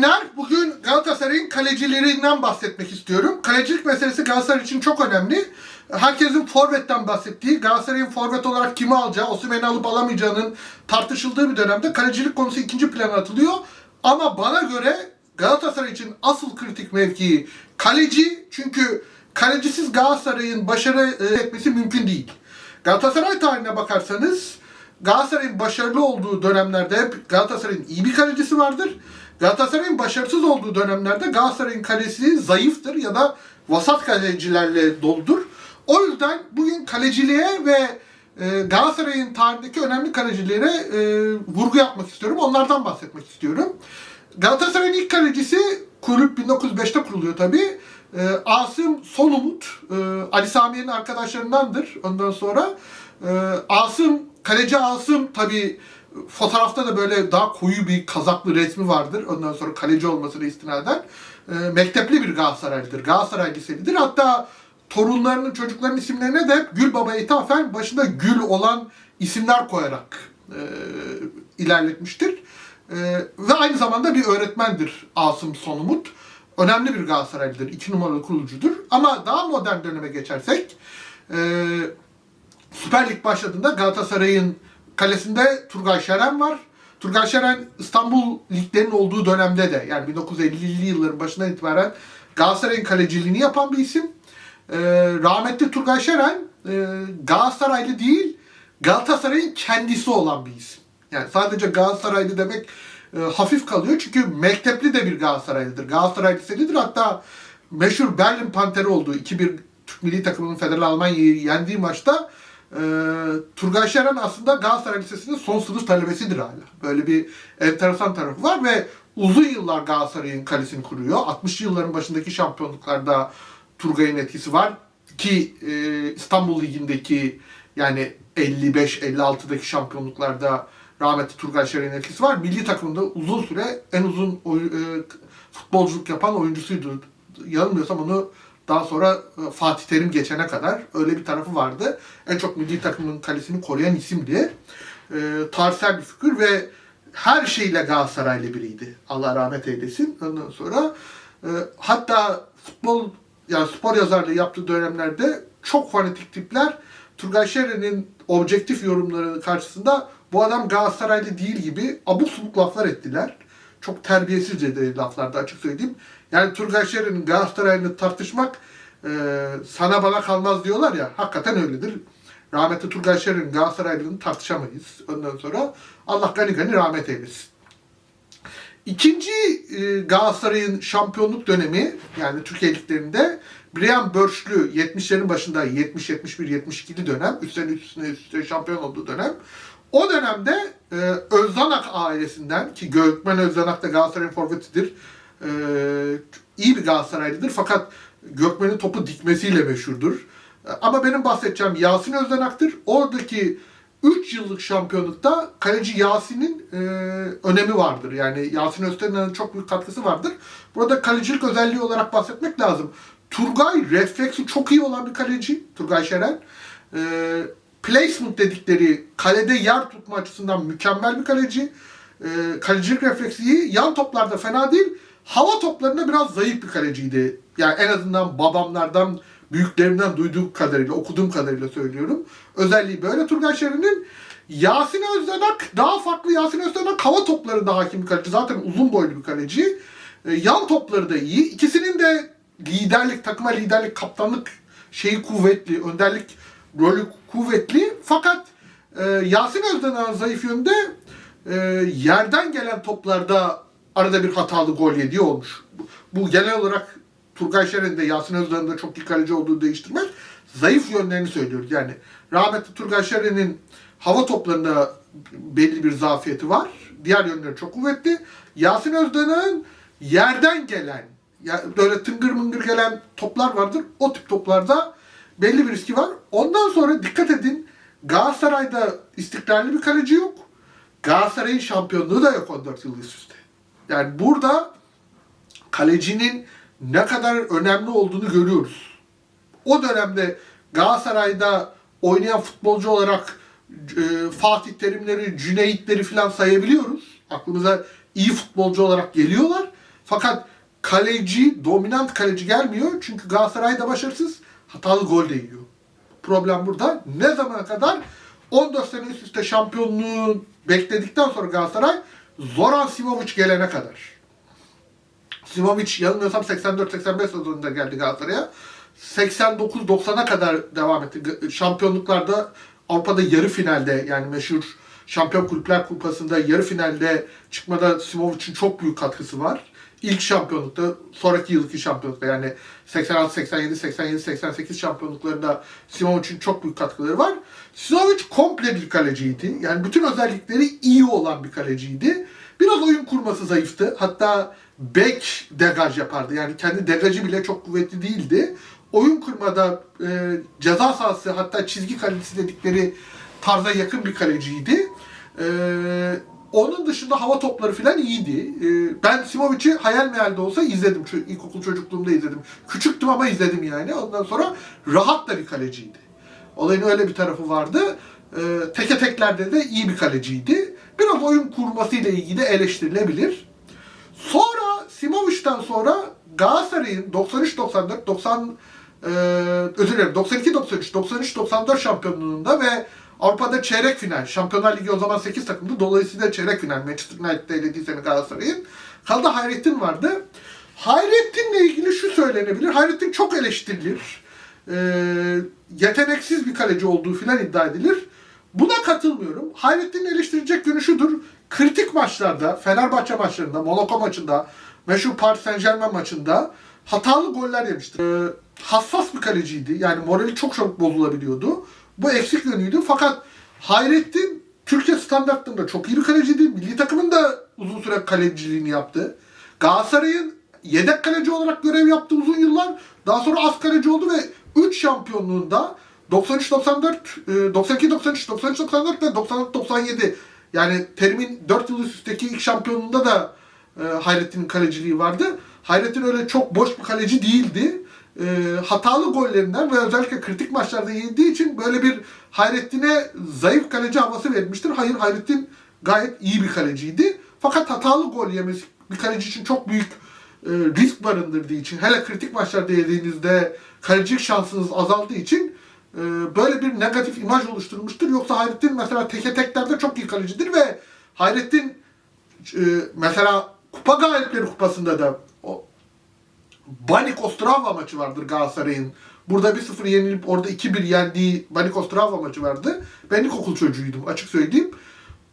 günler. Bugün Galatasaray'ın kalecilerinden bahsetmek istiyorum. Kalecilik meselesi Galatasaray için çok önemli. Herkesin forvetten bahsettiği, Galatasaray'ın forvet olarak kimi alacağı, Osimhen'i alıp alamayacağının tartışıldığı bir dönemde kalecilik konusu ikinci plana atılıyor. Ama bana göre Galatasaray için asıl kritik mevkii kaleci. Çünkü kalecisiz Galatasaray'ın başarı e, etmesi mümkün değil. Galatasaray tarihine bakarsanız Galatasaray'ın başarılı olduğu dönemlerde hep Galatasaray'ın iyi bir kalecisi vardır. Galatasaray'ın başarısız olduğu dönemlerde Galatasaray'ın kalesi zayıftır ya da vasat kalecilerle doludur. O yüzden bugün kaleciliğe ve e, Galatasaray'ın tarihindeki önemli kalecilere e, vurgu yapmak istiyorum. Onlardan bahsetmek istiyorum. Galatasaray'ın ilk kalecisi kulüp 1905'te kuruluyor tabii. E, Asım Solumut, e, Ali Sami'nin arkadaşlarındandır ondan sonra. E, Asım, kaleci Asım tabii fotoğrafta da böyle daha koyu bir kazaklı resmi vardır. Ondan sonra kaleci olmasına istinaden. E, mektepli bir Galatasaraylıdır. Galatasaray liselidir. Hatta torunlarının, çocukların isimlerine de Gül Baba'ya ithafen başında Gül olan isimler koyarak e, ilerletmiştir. E, ve aynı zamanda bir öğretmendir Asım Sonumut. Önemli bir Galatasaraylıdır. iki numaralı kurucudur. Ama daha modern döneme geçersek e, Süper Lig başladığında Galatasaray'ın kalesinde Turgay Şeren var. Turgay Şeren İstanbul liglerinin olduğu dönemde de yani 1950'li yılların başından itibaren Galatasaray'ın kaleciliğini yapan bir isim. Ee, rahmetli Turgay Şeren e, Galatasaraylı değil Galatasaray'ın kendisi olan bir isim. Yani sadece Galatasaraylı demek e, hafif kalıyor çünkü mektepli de bir Galatasaraylıdır. Galatasaray liselidir hatta meşhur Berlin Panteri olduğu 2-1 Türk milli takımının Federal Almanya'yı yendiği maçta e, Turgay Şeren aslında Galatasaray Lisesi'nin son sınıf talebesidir hala. Böyle bir enteresan tarafı var ve uzun yıllar Galatasaray'ın kalesini kuruyor. 60'lı yılların başındaki şampiyonluklarda Turgay'ın etkisi var. Ki e, İstanbul Ligi'ndeki yani 55-56'daki şampiyonluklarda rahmetli Turgay Şeren'in etkisi var. Milli takımda uzun süre en uzun oy, e, futbolculuk yapan oyuncusuydu. Yanılmıyorsam onu daha sonra e, Fatih Terim geçene kadar öyle bir tarafı vardı. En çok milli takımın kalesini koruyan isimdi. E, tarihsel bir figür ve her şeyle Galatasaraylı biriydi. Allah rahmet eylesin. Ondan sonra e, hatta futbol yani spor yazarlığı yaptığı dönemlerde çok fanatik tipler Turgay Şeren'in objektif yorumları karşısında bu adam Galatasaraylı değil gibi abuk subuk laflar ettiler. Çok terbiyesizce de laflardı açık söyleyeyim. Yani Turgay Şeren'in Galatasaray'ını tartışmak e, sana bana kalmaz diyorlar ya. Hakikaten öyledir. Rahmetli Turgay Şeren'in Galatasaraylılığını tartışamayız. Ondan sonra Allah gani gani rahmet eylesin. İkinci e, Galatasaray'ın şampiyonluk dönemi yani Türkiye liglerinde Brian Börşlü 70'lerin başında 70 71 72'li dönem üstten üstüne üstüne şampiyon olduğu dönem. O dönemde e, Özdanak ailesinden ki Gökmen Özdanak da Galatasaray'ın forvetidir. E, iyi bir Galatasaraylıdır fakat Gökmen'in topu dikmesiyle meşhurdur. E, ama benim bahsedeceğim Yasin Özdanak'tır. Oradaki 3 yıllık şampiyonlukta kaleci Yasin'in e, önemi vardır. Yani Yasin Özdenak'ın çok büyük katkısı vardır. Burada kalecilik özelliği olarak bahsetmek lazım. Turgay refleksi çok iyi olan bir kaleci. Turgay Şeren. E, placement dedikleri kalede yer tutma açısından mükemmel bir kaleci. E, kalecilik refleksi iyi. Yan toplarda fena değil. Hava toplarında biraz zayıf bir kaleciydi. Yani en azından babamlardan, büyüklerimden duyduğum kadarıyla, okuduğum kadarıyla söylüyorum. Özelliği böyle Turgay Şeren'in. Yasin Özdenak daha farklı. Yasin Özdenak hava toplarında hakim bir kaleci. Zaten uzun boylu bir kaleci. E, yan topları da iyi. İkisinin de liderlik, takıma liderlik, kaptanlık şeyi kuvvetli, önderlik rolü kuvvetli. Fakat e, Yasin Özdenak'ın zayıf yönde e, yerden gelen toplarda arada bir hatalı gol yediği olmuş. Bu, bu genel olarak Turgay Şeren'in de Yasin Özdenak'ın da çok iyi kaleci olduğunu değiştirmez. Zayıf yönlerini söylüyoruz. Yani rahmetli Turgay Şeren'in hava toplarında belli bir zafiyeti var. Diğer yönleri çok kuvvetli. Yasin Özdenak'ın yerden gelen ya böyle tıngır mıngır gelen toplar vardır. O tip toplarda belli bir riski var. Ondan sonra dikkat edin Galatasaray'da istikrarlı bir kaleci yok. Galatasaray'ın şampiyonluğu da yok 14 yıl üst üste. Yani burada kalecinin ne kadar önemli olduğunu görüyoruz. O dönemde Galatasaray'da oynayan futbolcu olarak e, Fatih Terimleri, Cüneytleri falan sayabiliyoruz. Aklımıza iyi futbolcu olarak geliyorlar. Fakat kaleci, dominant kaleci gelmiyor. Çünkü Galatasaray da başarısız. Hatalı gol de yiyor. Problem burada. Ne zamana kadar? 14 sene üst üste şampiyonluğu bekledikten sonra Galatasaray Zoran Simovic gelene kadar. Simovic yanılmıyorsam 84-85 sezonunda geldi Galatasaray'a. 89-90'a kadar devam etti. Şampiyonluklarda Avrupa'da yarı finalde yani meşhur Şampiyon Kulüpler Kupası'nda yarı finalde çıkmada Simovic'in çok büyük katkısı var. İlk şampiyonlukta, sonraki yılki şampiyonlukta yani 86, 87, 87, 88 şampiyonluklarında Simovic'in çok büyük katkıları var. Simovic komple bir kaleciydi. Yani bütün özellikleri iyi olan bir kaleciydi. Biraz oyun kurması zayıftı. Hatta bek degaj yapardı. Yani kendi degajı bile çok kuvvetli değildi. Oyun kurmada e, ceza sahası hatta çizgi kalecisi dedikleri tarza yakın bir kaleciydi. E, onun dışında hava topları falan iyiydi. E, ben Simovic'i hayal meyal de olsa izledim. Şu ilkokul çocukluğumda izledim. Küçüktüm ama izledim yani. Ondan sonra rahat da bir kaleciydi. Olayın öyle bir tarafı vardı. E, teke teklerde de iyi bir kaleciydi. Biraz oyun kurmasıyla ilgili eleştirilebilir. Sonra Simovic'ten sonra Galatasaray'ın 93-94, 90 e, özür dilerim 92-93, 93-94 şampiyonluğunda ve Avrupa'da çeyrek final. Şampiyonlar Ligi o zaman 8 takımdı. Dolayısıyla çeyrek final. Manchester United'da elediği sene Galatasaray'ın. Kaldı Hayrettin vardı. Hayrettin'le ilgili şu söylenebilir. Hayrettin çok eleştirilir. E, yeteneksiz bir kaleci olduğu filan iddia edilir. Buna katılmıyorum. Hayrettin'in eleştirecek yönü şudur. Kritik maçlarda, Fenerbahçe maçlarında, Monaco maçında, meşhur Paris Saint Germain maçında hatalı goller yemiştir. Ee, hassas bir kaleciydi. Yani morali çok çabuk bozulabiliyordu. Bu eksik yönüydü. Fakat Hayrettin Türkiye standartlarında çok iyi bir kaleciydi. Milli takımın da uzun süre kaleciliğini yaptı. Galatasaray'ın yedek kaleci olarak görev yaptı uzun yıllar. Daha sonra az kaleci oldu ve 3 şampiyonluğunda 93-94, 92-93, 93-94 ve 94-97 yani terimin 4 yıl üst üstteki ilk şampiyonluğunda da e, Hayrettin'in kaleciliği vardı. Hayrettin öyle çok boş bir kaleci değildi. E, hatalı gollerinden ve özellikle kritik maçlarda yenildiği için böyle bir Hayrettin'e zayıf kaleci havası verilmiştir. Hayır Hayrettin gayet iyi bir kaleciydi. Fakat hatalı gol yemesi bir kaleci için çok büyük e, risk barındırdığı için hele kritik maçlarda yediğinizde kalecilik şansınız azaldığı için e, böyle bir negatif imaj oluşturmuştur. Yoksa Hayrettin mesela teke teklerde çok iyi kalecidir ve Hayrettin e, mesela kupa galipleri kupasında da o Banik Ostrava maçı vardır Galatasaray'ın. Burada 1-0 yenilip orada 2-1 yendiği Banik Ostrava maçı vardı. Ben ilkokul çocuğuydum açık söyleyeyim.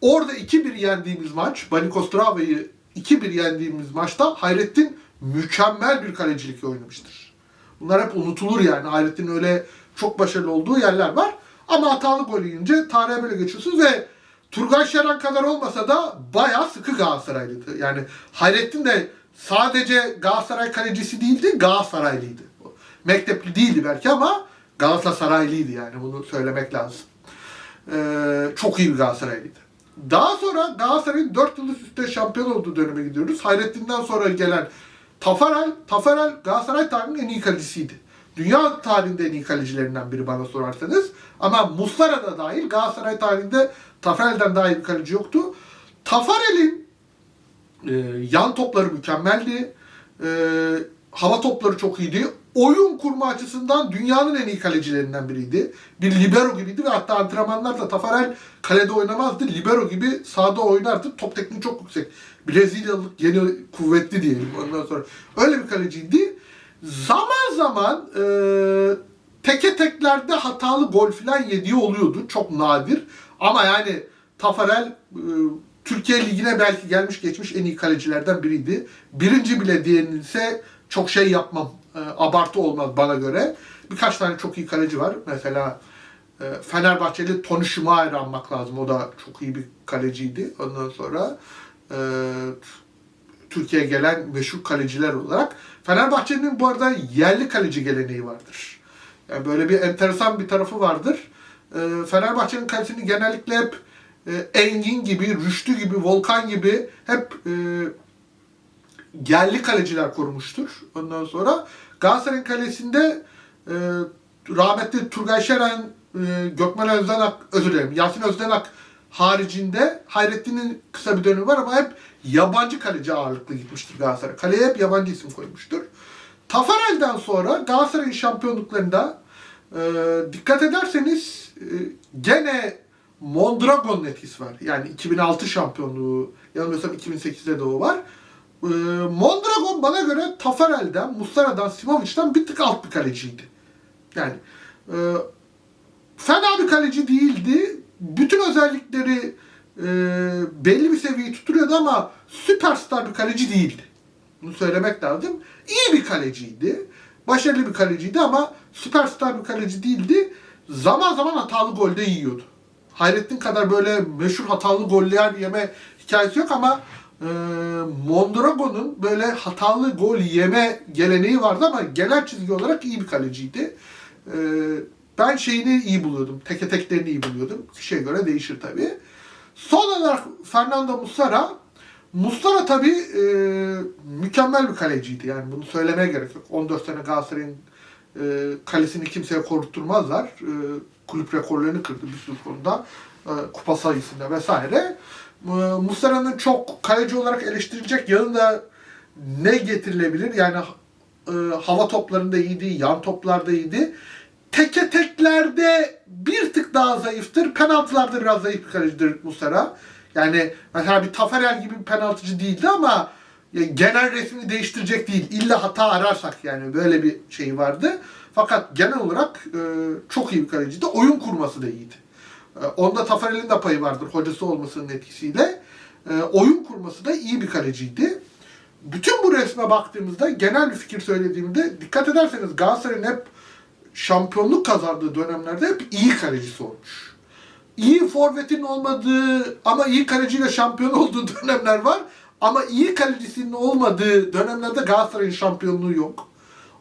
Orada 2-1 yendiğimiz maç, Banik Ostrava'yı 2-1 yendiğimiz maçta Hayrettin mükemmel bir kalecilik oynamıştır. Bunlar hep unutulur yani. Hayrettin öyle çok başarılı olduğu yerler var. Ama hatalı gol yiyince tarihe böyle geçiyorsunuz ve Turgay Şeran kadar olmasa da bayağı sıkı Galatasaraylıydı. Yani Hayrettin de sadece Galatasaray kalecisi değildi, Galatasaraylıydı. Mektepli değildi belki ama Galatasaraylıydı yani bunu söylemek lazım. Ee, çok iyi bir Galatasaraylıydı. Daha sonra Galatasaray'ın 4 yıl üst şampiyon olduğu döneme gidiyoruz. Hayrettin'den sonra gelen Tafarel, Tafarel Galatasaray tarihinin en iyi kalecisiydi. Dünya tarihinde en iyi kalecilerinden biri bana sorarsanız. Ama Muslera da dahil Galatasaray tarihinde Tafarel'den daha iyi bir kaleci yoktu. Tafarel'in e, yan topları mükemmeldi. E, hava topları çok iyiydi. Oyun kurma açısından dünyanın en iyi kalecilerinden biriydi. Bir libero gibiydi ve hatta antrenmanlarda Tafarel kalede oynamazdı. Libero gibi sahada oynardı. Top tekniği çok yüksek. Brezilyalık yeni kuvvetli diyelim ondan sonra. Öyle bir kaleciydi. Zaman zaman e, teke teklerde hatalı gol falan yediği oluyordu. Çok nadir. Ama yani Tafarel e, Türkiye Ligi'ne belki gelmiş geçmiş en iyi kalecilerden biriydi. Birinci bile diyenilse çok şey yapmam. E, abartı olmaz bana göre. Birkaç tane çok iyi kaleci var. Mesela e, Fenerbahçeli Tony Schumacher'ı anmak lazım. O da çok iyi bir kaleciydi. Ondan sonra e, Türkiye'ye gelen meşhur kaleciler olarak. Fenerbahçe'nin bu arada yerli kaleci geleneği vardır. Yani böyle bir enteresan bir tarafı vardır. E, Fenerbahçe'nin kalesini genellikle hep e, Engin gibi, Rüştü gibi, Volkan gibi hep e, yerli kaleciler korumuştur. Ondan sonra Galatasaray'ın kalesinde e, rahmetli Turgay Şeren, e, Gökmen Özdenak, özür dilerim, Yasin Özdenak haricinde Hayrettin'in kısa bir dönemi var ama hep yabancı kaleci ağırlıklı gitmiştir Galatasaray. Kaleye hep yabancı isim koymuştur. Tafarel'den sonra Galatasaray'ın şampiyonluklarında e, dikkat ederseniz e, gene Mondragon'un etkisi var. Yani 2006 şampiyonluğu, yanılmıyorsam 2008'de de o var. E, Mondragon bana göre Tafarel'den, Muslera'dan, Simovic'den bir tık alt bir kaleciydi. Yani e, fena bir kaleci değildi. Bütün özellikleri e, belli bir seviyeyi tutturuyordu ama süperstar bir kaleci değildi. Bunu söylemek lazım. İyi bir kaleciydi. Başarılı bir kaleciydi ama süperstar bir kaleci değildi. Zaman zaman hatalı golde yiyordu. Hayrettin kadar böyle meşhur hatalı goller yeme hikayesi yok ama e, Mondragon'un böyle hatalı gol yeme geleneği vardı ama genel çizgi olarak iyi bir kaleciydi. E, ben şeyini iyi buluyordum. Teke teklerini iyi buluyordum. Kişiye göre değişir tabii. Son olarak Fernando Muslera. Muslera tabii e, mükemmel bir kaleciydi. Yani bunu söylemeye gerek yok. 14 sene Galatasaray'ın e, kalesini kimseye korkutturmazlar. E, kulüp rekorlarını kırdı bir sürü konuda. E, kupa sayısında vesaire. E, Muslera'nın çok kaleci olarak eleştirilecek yanında ne getirilebilir? Yani e, hava toplarında iyiydi, yan toplarda iyiydi. Teke teklerde bir tık daha zayıftır. Penaltılarda biraz zayıf bir kalecidir Muslera. Yani mesela bir Taferel gibi bir penaltıcı değildi ama genel resmini değiştirecek değil. İlla hata ararsak yani böyle bir şey vardı. Fakat genel olarak e, çok iyi bir kaleciydi. Oyun kurması da iyiydi. E, onda Taferel'in de payı vardır hocası olmasının etkisiyle. E, oyun kurması da iyi bir kaleciydi. Bütün bu resme baktığımızda genel bir fikir söylediğimde dikkat ederseniz Galatasaray'ın hep şampiyonluk kazandığı dönemlerde hep iyi kalecisi olmuş. İyi forvetin olmadığı ama iyi kaleciyle şampiyon olduğu dönemler var. Ama iyi kalecisinin olmadığı dönemlerde Galatasaray'ın şampiyonluğu yok.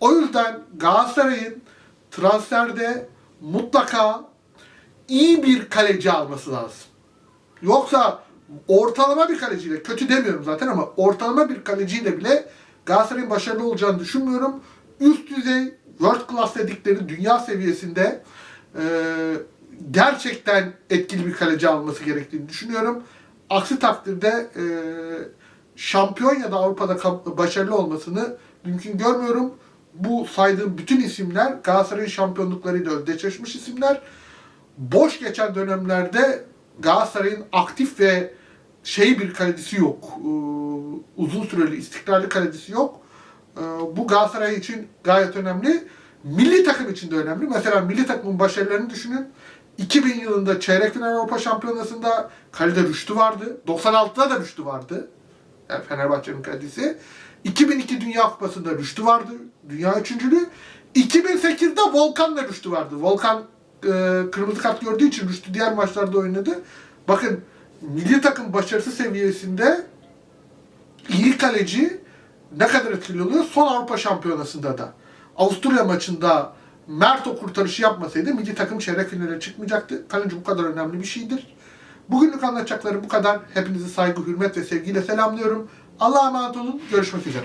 O yüzden Galatasaray'ın transferde mutlaka iyi bir kaleci alması lazım. Yoksa ortalama bir kaleciyle, kötü demiyorum zaten ama ortalama bir kaleciyle bile Galatasaray'ın başarılı olacağını düşünmüyorum. Üst düzey, world class dedikleri dünya seviyesinde e, gerçekten etkili bir kaleci alması gerektiğini düşünüyorum. Aksi takdirde e, şampiyon ya da Avrupa'da başarılı olmasını mümkün görmüyorum. Bu saydığım bütün isimler Galatasaray'ın şampiyonluklarıyla özdeşleşmiş isimler. Boş geçen dönemlerde Galatasaray'ın aktif ve şey bir kalecisi yok. Ee, uzun süreli istikrarlı kalecisi yok. Ee, bu Galatasaray için gayet önemli. Milli takım için de önemli. Mesela milli takımın başarılarını düşünün. 2000 yılında çeyrek final Avrupa Şampiyonası'nda kalede Rüştü vardı. 96'da da Rüştü vardı. Fenerbahçe'nin kalecisi. 2002 Dünya Kupası'nda Rüştü vardı. Dünya üçüncülüğü. 2008'de Volkan'la Rüştü vardı. Volkan e, kırmızı kart gördüğü için Rüştü diğer maçlarda oynadı. Bakın milli takım başarısı seviyesinde iyi kaleci ne kadar etkili oluyor? Son Avrupa Şampiyonası'nda da. Avusturya maçında Mert o kurtarışı yapmasaydı milli takım çeyrek finale çıkmayacaktı. Kaleci bu kadar önemli bir şeydir. Bugünlük anlatacaklarım bu kadar. Hepinizi saygı, hürmet ve sevgiyle selamlıyorum. Allah'a emanet olun. Görüşmek üzere.